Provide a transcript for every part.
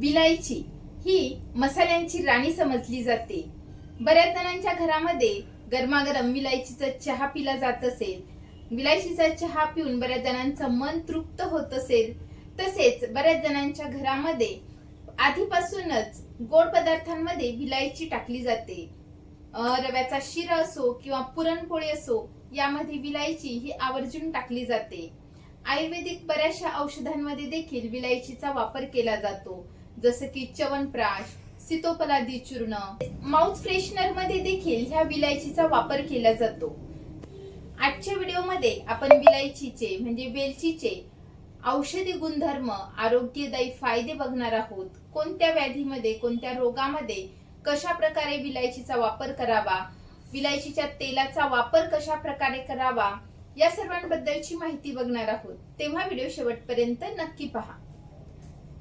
विलायची ही मसाल्यांची राणी समजली जाते. बऱ्याच जणांच्या घरामध्ये गरमागरम विलायचीचा चहा पिला जात असेल. विलायचीचा चहा पिऊन बऱ्याच जणांचं मन तृप्त होत असेल. तसेच बऱ्याच जणांच्या घरामध्ये आधीपासूनच गोड पदार्थांमध्ये विलायची टाकली जाते. रव्याचा शिरा असो किंवा पुरणपोळी असो यामध्ये विलायची ही आवर्जून टाकली जाते. आयुर्वेदिक बऱ्याचशा औषधांमध्ये देखील विलायचीचा वापर केला जातो. जसं की च्यवनप्राश सीतोपलादी चूर्ण. माउथ फ्रेशनरमध्ये देखील ह्या विलायचीचा वापर केला जातो. आजच्या व्हिडिओमध्ये आपण विलायचीचे म्हणजे वेलचीचे औषधी गुणधर्म आरोग्यदायी फायदे बघणार आहोत. कोणत्या व्याधीमध्ये कोणत्या रोगामध्ये कशा प्रकारे विलायचीचा वापर करावा विलायचीच्या तेलाचा वापर कशा प्रकारे करावा या सर्वांबद्दलची माहिती बघणार आहोत. तेव्हा व्हिडिओ शेवटपर्यंत नक्की पहा.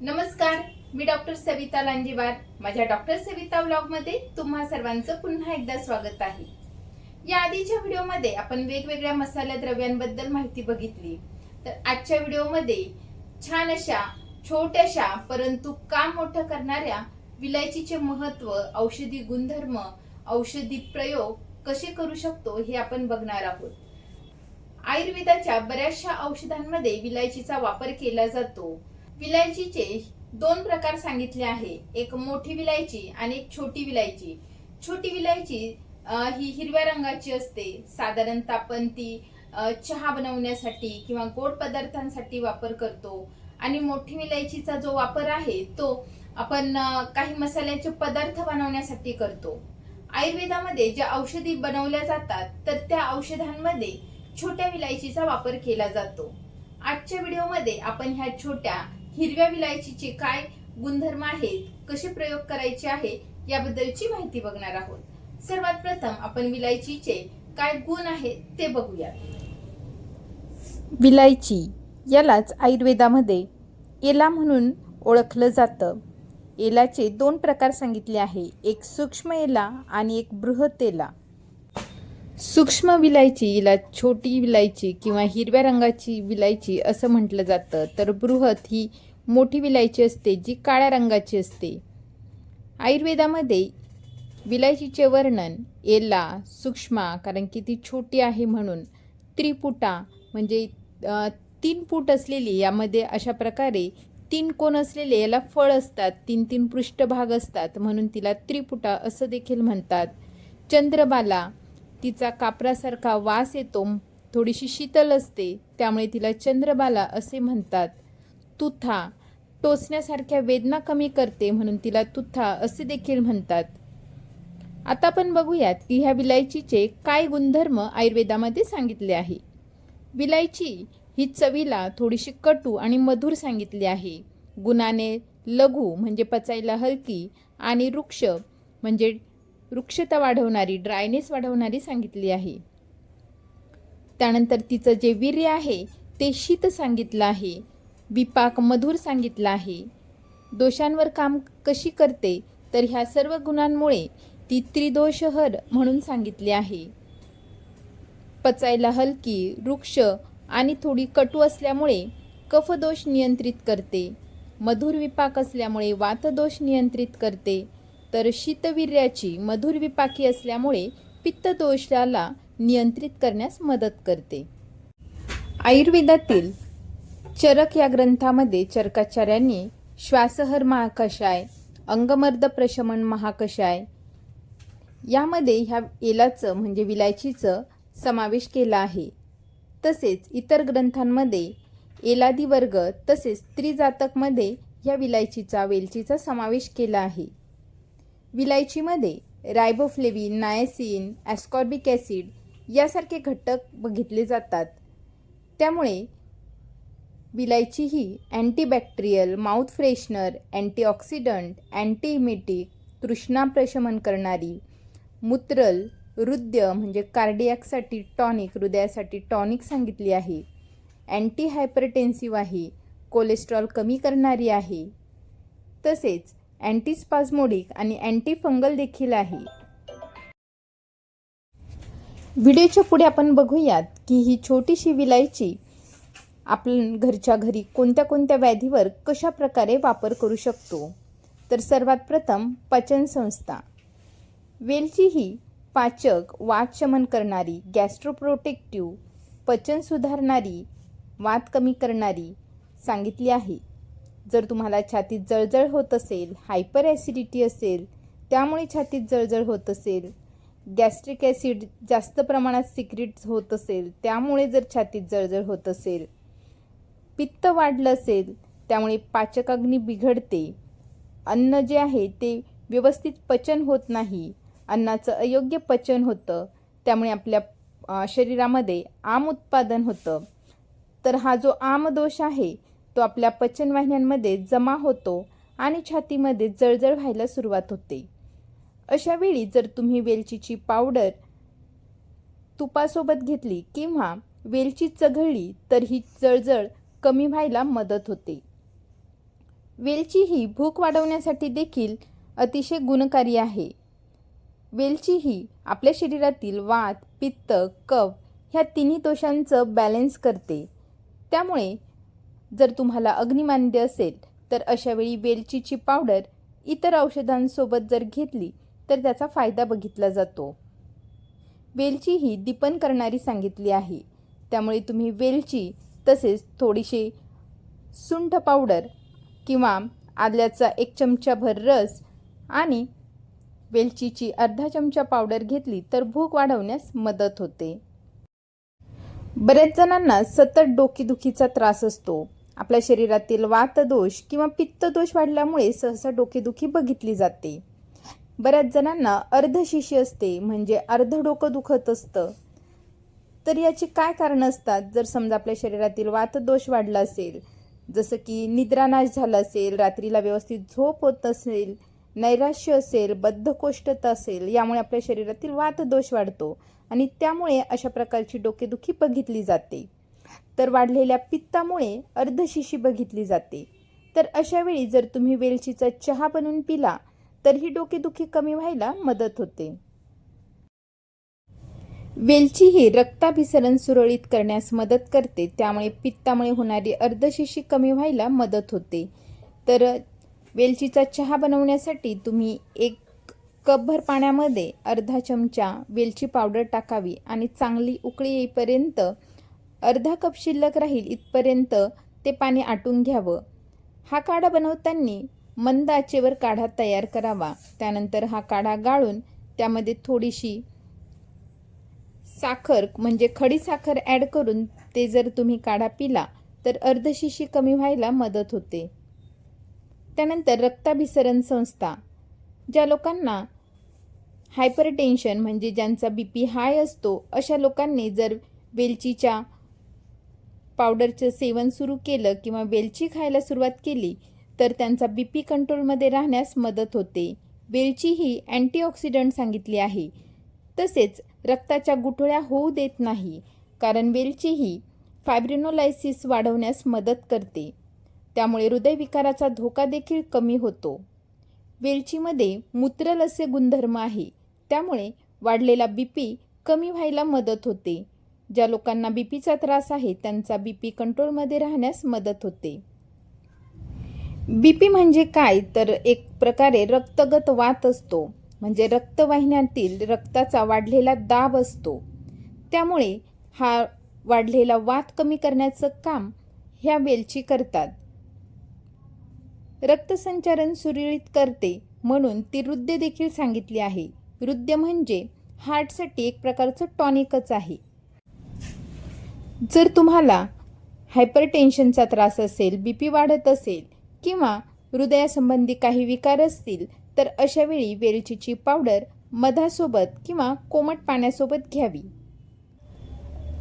नमस्कार मी डॉक्टर सविता लांजीवार. माझ्या डॉक्टर सविता ब्लॉगमध्ये तुम्हा सर्वांचं पुन्हा एकदा स्वागत आहे. या आधीच्या व्हिडिओमध्ये आपण वेगवेगळ्या मसाला द्रव्यांबद्दल माहिती बघितली. तर आजच्या व्हिडिओमध्ये छान अशा छोट्याशा परंतु काम मोठं करणाऱ्या विलायचीचे महत्त्व औषधी गुणधर्म औषधी प्रयोग कसे करू शकतो हे आपण बघणार आहोत. आयुर्वेदाच्या बऱ्याचशा औषधांमध्ये विलायचीचा वापर केला जातो. विलायचीचे दोन प्रकार सांगितले आहे. एक मोठी विलायची आणि एक छोटी विलायची. छोटी विलायची ही हिरव्या रंगाची असते. साधारणतः आपण ती चहा बनवण्यासाठी किंवा गोड पदार्थांसाठी वापर करतो. आणि मोठी विलायचीचा जो वापर आहे तो आपण काही मसाल्याचे पदार्थ बनवण्यासाठी करतो. आयुर्वेदामध्ये ज्या औषधी बनवल्या जातात तर त्या औषधांमध्ये छोट्या विलायचीचा वापर केला जातो. आजच्या व्हिडिओमध्ये आपण ह्या छोट्या हिरव्या विलायचीचे काय गुणधर्म आहेत? कसे प्रयोग करायचे आहे? याबद्दलची माहिती बघणार आहोत. सर्वात प्रथम आपण विलायचीचे काय गुण आहेत ते बघूया विलायची यालाच आयुर्वेदामध्ये एला म्हणून ओळखलं जातं. एलाचे दोन प्रकार सांगितले आहे. एक सूक्ष्म एला आणि एक बृहत एला. सूक्ष्म विलायची याला छोटी विलायची किंवा हिरव्या रंगाची विलायची असं म्हटलं जातं. तर बृहत ही मोठी विलायची असते जी काळ्या रंगाची असते. आयुर्वेदामध्ये विलायचीचे वर्णन एला सूक्ष्मा कारण की ती छोटी आहे म्हणून. त्रिपुटा म्हणजे तीन फूट असलेली यामध्ये अशा प्रकारे तीन कोण असलेले याला फळ असतात तीन तीन पृष्ठभाग असतात म्हणून तिला त्रिपुटा असं देखील म्हणतात. चंद्रबाला तिचा कापरासारखा वास येतो थोडीशी शीतल असते त्यामुळे तिला चंद्रबाला असे म्हणतात. तुथा टोचण्यासारख्या वेदना कमी करते म्हणून तिला तुथा असे देखील म्हणतात. आता आपण बघूयात की ह्या विलायचीचे काय गुणधर्म आयुर्वेदामध्ये सांगितले आहे. विलायची ही चवीला थोडीशी कटू आणि मधुर सांगितली आहे. गुणाने लघु म्हणजे पचायला हलकी आणि वृक्ष म्हणजे वृक्षता वाढवणारी ड्रायनेस वाढवणारी सांगितली आहे. त्यानंतर तिचं जे वीर्य आहे ते शीत सांगितलं आहे. विपाक मधुर सांगितला आहे. दोषांवर काम कशी करते तर ह्या सर्व गुणांमुळे ती त्रिदोषहर म्हणून सांगितली आहे. पचायला हलकी वृक्ष आणि थोडी कटू असल्यामुळे कफदोष नियंत्रित करते. मधुर विपाक असल्यामुळे वातदोष नियंत्रित करते. तर शीतवीर्याची मधुर विपाकी असल्यामुळे पित्तदोषाला नियंत्रित करण्यास मदत करते. आयुर्वेदातील चरक या ग्रंथामध्ये चरकाचार्यांनी श्वासहर महाकषाय अंगमर्द प्रशमन महाकषाय यामध्ये ह्या एलाचं म्हणजे विलायचीचं समावेश केला आहे. तसेच इतर ग्रंथांमध्ये एलादी वर्ग तसेच त्रिजातकमध्ये ह्या विलायचीचा वेलचीचा समावेश केला आहे. विलायचीमध्ये रायबोफ्लेविन नायसिन ॲस्कॉर्बिक ॲसिड यासारखे घटक बघितले जातात. त्यामुळे विलायची ही antibacterial mouth freshener antioxidant antiemetic तृष्णा प्रशमन करणारी मूत्रल हृदय म्हणजे कार्डियाकसाठी टॉनिक हृदयासाठी टॉनिक सांगितली आहे. अँटी हायपरटेन्सिव्ह आहे कोलेस्ट्रॉल कमी करणारी आहे. तसेच अँटीस्पाझमोडिक आणि अँटी फंगल देखील आहे. व्हिडिओच्या पुढे आपण बघूयात की ही छोटीशी विलायची आपण घरच्या घरी कोणत्या कोणत्या व्याधीवर कशा प्रकारे वापर करू शकतो? तर सर्वात प्रथम पचन संस्था. वेलची ही पाचक वात शमन करणारी गॅस्ट्रोप्रोटेक्टिव्ह पचन सुधारणारी वात कमी करणारी सांगितली आहे. जर तुम्हाला छातीत जळजळ होत असेल हायपर ॲसिडिटी असेल त्यामुळे छातीत जळजळ होत असेल गॅस्ट्रिक ॲसिड जास्त प्रमाणात सिक्रिट होत असेल त्यामुळे जर छातीत जळजळ होत असेल पित्त वाढलं असेल त्यामुळे पाचकाग्नी बिघडते. अन्न जे आहे ते व्यवस्थित पचन होत नाही. अन्नाचं अयोग्य पचन होतं. त्यामुळे आपल्या शरीरामध्ये आम उत्पादन होतं. तर हा जो आमदोष आहे तो आपल्या पचनवाहिन्यांमध्ये जमा होतो आणि छातीमध्ये जळजळ व्हायला सुरुवात होते. अशा वेळी जर तुम्ही वेलचीची पावडर तुपासोबत घेतली किंवा वेलची चघळली तर ही जळजळ कमी व्हायला मदत होते. वेलची ही भूक वाढवण्यासाठी देखील अतिशय गुणकारी आहे. वेलची ही आपल्या शरीरातील वात पित्त कफ ह्या तिन्ही दोषांचं बॅलेन्स करते. त्यामुळे जर तुम्हाला अग्निमांद्य असेल तर अशावेळी वेलचीची पावडर इतर औषधांसोबत जर घेतली तर त्याचा फायदा बघितला जातो. वेलची ही दीपन करणारी सांगितली आहे. त्यामुळे तुम्ही वेलची तसेच थोडीशी सुंठ पावडर किंवा आल्याचा एक चमचाभर रस आणि वेलचीची अर्धा चमचा पावडर घेतली तर भूक वाढवण्यास मदत होते. बऱ्याच जणांना सतत डोकेदुखीचा त्रास असतो. आपल्या शरीरातील वातदोष किंवा पित्तदोष वाढल्यामुळे सहसा डोकेदुखी बघितली जाते. बऱ्याच जणांना अर्धशिशी असते म्हणजे अर्ध डोकं दुखत असतं. तर याची काय कारणं असतात? जर समजा आपल्या शरीरातील वातदोष वाढला असेल जसं की निद्रानाश झाला असेल रात्रीला व्यवस्थित झोप होत असेल नैराश्य असेल बद्धकोष्ठता असेल यामुळे आपल्या शरीरातील वातदोष वाढतो आणि त्यामुळे अशा प्रकारची डोकेदुखी बघितली जाते. तर वाढलेल्या पित्तामुळे अर्धशिशी बघितली जाते. तर अशावेळी जर तुम्ही वेलचीचा चहा बनवून पिला तर ही डोकेदुखी कमी व्हायला मदत होते. वेलची ही रक्ताभिसरण सुरळीत करण्यास मदत करते त्यामुळे पित्तामुळे होणारी अर्धशिशी कमी व्हायला मदत होते. तर वेलचीचा चहा बनवण्यासाठी तुम्ही एक कपभर पाण्यामध्ये अर्धा चमचा वेलची पावडर टाकावी आणि चांगली उकळी येईपर्यंत अर्धा कप शिल्लक राहील इथपर्यंत ते पाणी आटून घ्यावं. हा काढा बनवताना मंद आचेवर काढा तयार करावा. त्यानंतर हा काढा गाळून त्यामध्ये थोडीशी साखर म्हणजे खडी साखर ॲड करून ते जर तुम्ही काढा पिला तर अर्धशिशी कमी व्हायला मदत होते. त्यानंतर रक्ताभिसरण संस्था. ज्या लोकांना हायपर टेन्शन म्हणजे ज्यांचा बी पी हाय असतो अशा लोकांनी जर वेलचीच्या पावडरचं सेवन सुरू केलं किंवा वेलची खायला सुरुवात केली तर त्यांचा बी पी कंट्रोलमध्ये राहण्यास मदत होते. वेलची ही अँटीऑक्सिडंट सांगितली आहे. तसेच रक्ताच्या गुठळ्या होऊ देत नाही कारण वेलची ही फायब्रिनोलायसिस वाढवण्यास मदत करते. त्यामुळे हृदयविकाराचा धोका देखील कमी होतो. वेलचीमध्ये मूत्रल असे गुणधर्म आहे त्यामुळे वाढलेला बी पी कमी व्हायला मदत होते ज्या लोकांना बी पीचा त्रास आहे त्यांचा बी पी कंट्रोलमध्ये राहण्यास मदत होते. बी पी म्हणजे काय? तर एक प्रकारे रक्तगत वात असतो. म्हणजे रक्तवाहिन्यातील रक्ताचा वाढलेला दाब असतो. त्यामुळे हा वाढलेला वात कमी करण्याचं काम ह्या वेलची करतात. रक्तसंचालन सुरळीत करते म्हणून ती हृदय देखील सांगितली आहे. हृदय म्हणजे हार्टसाठी एक प्रकारचं टॉनिकच आहे. जर तुम्हाला हायपरटेन्शनचा त्रास असेल बी पी वाढत असेल किंवा हृदयासंबंधी काही विकार असतील तर अशावेळी वेलचीची पावडर मधासोबत किंवा कोमट पाण्यासोबत घ्यावी.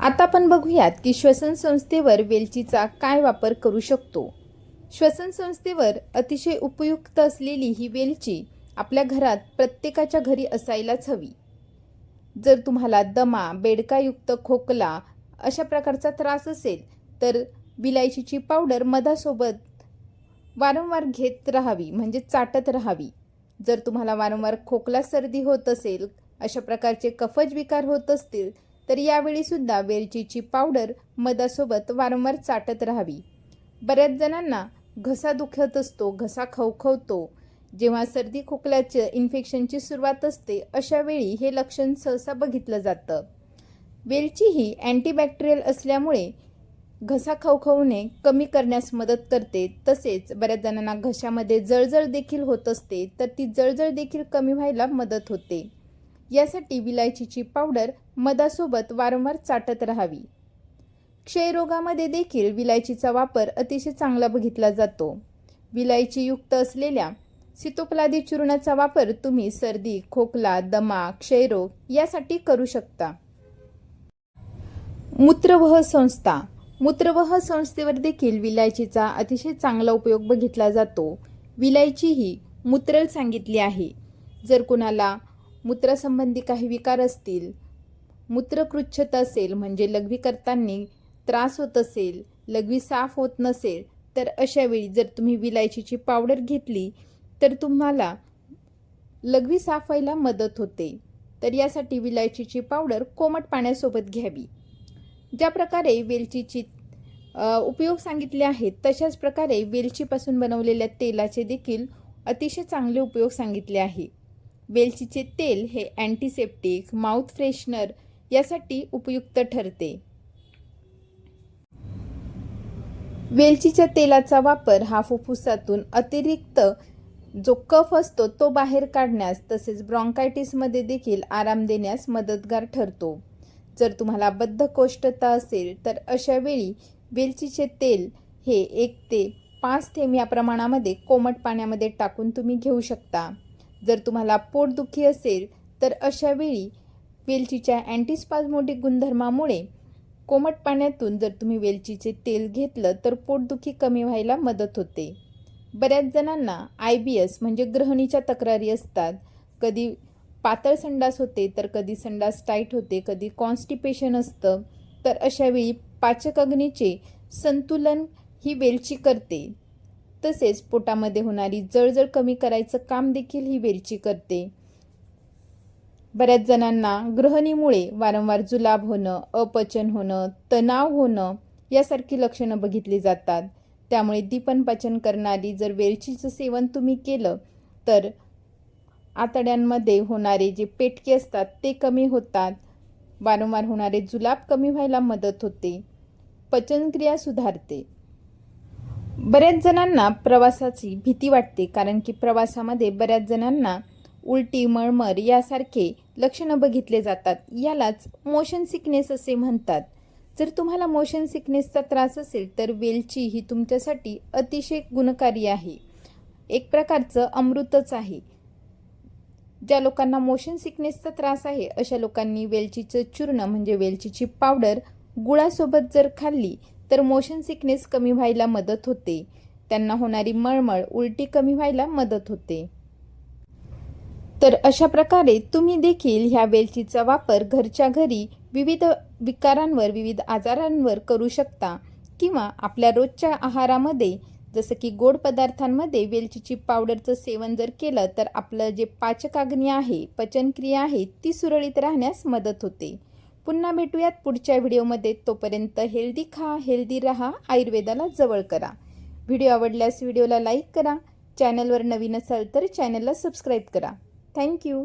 आता आपण बघूयात की श्वसन संस्थेवर वेलचीचा काय वापर करू शकतो. श्वसन संस्थेवर अतिशय उपयुक्त असलेली ही वेलची आपल्या घरात प्रत्येकाच्या घरी असायलाच हवी. जर तुम्हाला दमा बेडकायुक्त खोकला अशा प्रकारचा त्रास असेल तर विलायचीची पावडर मधासोबत वारंवार घेत राहावी म्हणजे चाटत राहावी. जर तुम्हाला वारंवार खोकला सर्दी होत असेल अशा प्रकारचे कफज विकार होत असतील तर यावेळी सुद्धा वेलचीची पावडर मधासोबत वारंवार चाटत राहावी. बऱ्याच जणांना घसा दुखत असतो घसा खवखवतो. जेव्हा सर्दी खोकल्याचं इन्फेक्शनची सुरुवात असते अशा वेळी हे लक्षण सहसा बघितलं जातं. वेलची ही अँटीबॅक्टेरियल असल्यामुळे घसा खवखवणे कमी करण्यास मदत करते. तसेच बऱ्याच जणांना घशामध्ये जळजळ देखील होत असते तर ती जळजळ देखील कमी व्हायला मदत होते. यासाठी विलायचीची पावडर मधासोबत वारंवार चाटत राहावी. क्षयरोगामध्ये देखील विलायचीचा वापर अतिशय चांगला बघितला जातो. विलायचीयुक्त असलेल्या सितोपलादी चूर्णाचा वापर तुम्ही सर्दी खोकला दमा क्षयरोग यासाठी करू शकता. मूत्रवह संस्था मूत्रवह संस्थेवर देखील विलायचीचा अतिशय चांगला उपयोग बघितला जातो. विलायची ही मूत्रल सांगितली आहे. जर कुणाला मूत्रासंबंधी काही विकार असतील मूत्रकृच्छता असेल म्हणजे लघवी करताना त्रास होत असेल लघवी साफ होत नसेल तर अशावेळी जर तुम्ही विलायचीची पावडर घेतली तर तुम्हाला लघवी साफ व्हायला मदत होते. तर यासाठी विलायचीची पावडर कोमट पाण्यासोबत घ्यावी. ज्या प्रकारे वेलचीची उपयोग सांगितले आहेत तशाच प्रकारे वेलचीपासून बनवलेल्या तेलाचे देखील अतिशय चांगले उपयोग सांगितले आहे. वेलचीचे तेल हे अँटीसेप्टिक माउथ फ्रेशनर यासाठी उपयुक्त ठरते. वेलचीच्या तेलाचा वापर हा फुफ्फुसातून अतिरिक्त जो कफ असतो तो बाहेर काढण्यास तसेच ब्रॉन्कायटिसमध्ये देखील आराम देण्यास मदतगार ठरतो. जर तुम्हाला बद्धकोष्ठता असेल तर अशावेळी वेलचीचे तेल हे एक ते पाच थेंब या प्रमाणामध्ये कोमट पाण्यामध्ये टाकून तुम्ही घेऊ शकता. जर तुम्हाला पोटदुखी असेल तर अशावेळी वेलचीच्या अँटीस्पाझमोटिक गुणधर्मामुळे कोमट पाण्यातून जर तुम्ही वेलचीचे तेल घेतलं तर पोटदुखी कमी व्हायला मदत होते. बऱ्याच जणांना आय बी एस म्हणजे ग्रहणीच्या तक्रारी असतात. कधी पातळ संडास होते तर कधी संडास टाईट होते कधी कॉन्स्टिपेशन असतं. तर अशावेळी पाचक अग्नीचे संतुलन ही वेलची करते. तसेच पोटामध्ये होणारी जळजळ कमी करायचं काम देखील ही वेलची करते. बऱ्याच जणांना ग्रहणीमुळे वारंवार जुलाब होणं अपचन होणं तणाव होणं यासारखी लक्षणं बघितली जातात. त्यामुळे दीपन पचन करणारी जर वेलचीचं सेवन तुम्ही केलं तर आतड्यांमध्ये होणारे जे पेटके असतात ते कमी होतात. वारंवार होणारे जुलाब कमी व्हायला मदत होते. पचनक्रिया सुधारते. बऱ्याच जणांना प्रवासाची भीती वाटते कारण की प्रवासामध्ये बऱ्याच जणांना उलटी मळमळ यासारखे लक्षणं बघितले जातात. यालाच मोशन सिकनेस असे म्हणतात. जर तुम्हाला मोशन सिकनेसचा त्रास असेल तर वेलची ही तुमच्यासाठी अतिशय गुणकारी आहे. एक प्रकारचं अमृतच आहे. ज्या लोकांना मोशन सिकनेसचा त्रास आहे अशा लोकांनी वेलचीचं चूर्ण म्हणजे वेलचीची पावडर गुळासोबत जर खाल्ली तर मोशन सिकनेस कमी व्हायला मदत होते. त्यांना होणारी मळमळ उलटी कमी व्हायला मदत होते. तर अशा प्रकारे तुम्ही देखील ह्या वेलचीचा वापर घरच्या घरी विविध विकारांवर विविध आजारांवर करू शकता किंवा आपल्या रोजच्या आहारामध्ये जसं की गोड पदार्थांमध्ये वेलचीची पावडरचं सेवन जर केलं तर आपलं जे पाचकाग्नी आहे पचनक्रिया आहे ती सुरळीत राहण्यास मदत होते. पुन्हा भेटूयात पुढच्या व्हिडिओमध्ये. तोपर्यंत हेल्दी खा हेल्दी रहा आयुर्वेदाला जवळ करा. व्हिडिओ आवडल्यास व्हिडिओला लाईक करा. चॅनलवर नवीन असाल तर चॅनलला सबस्क्राईब करा. थँक्यू.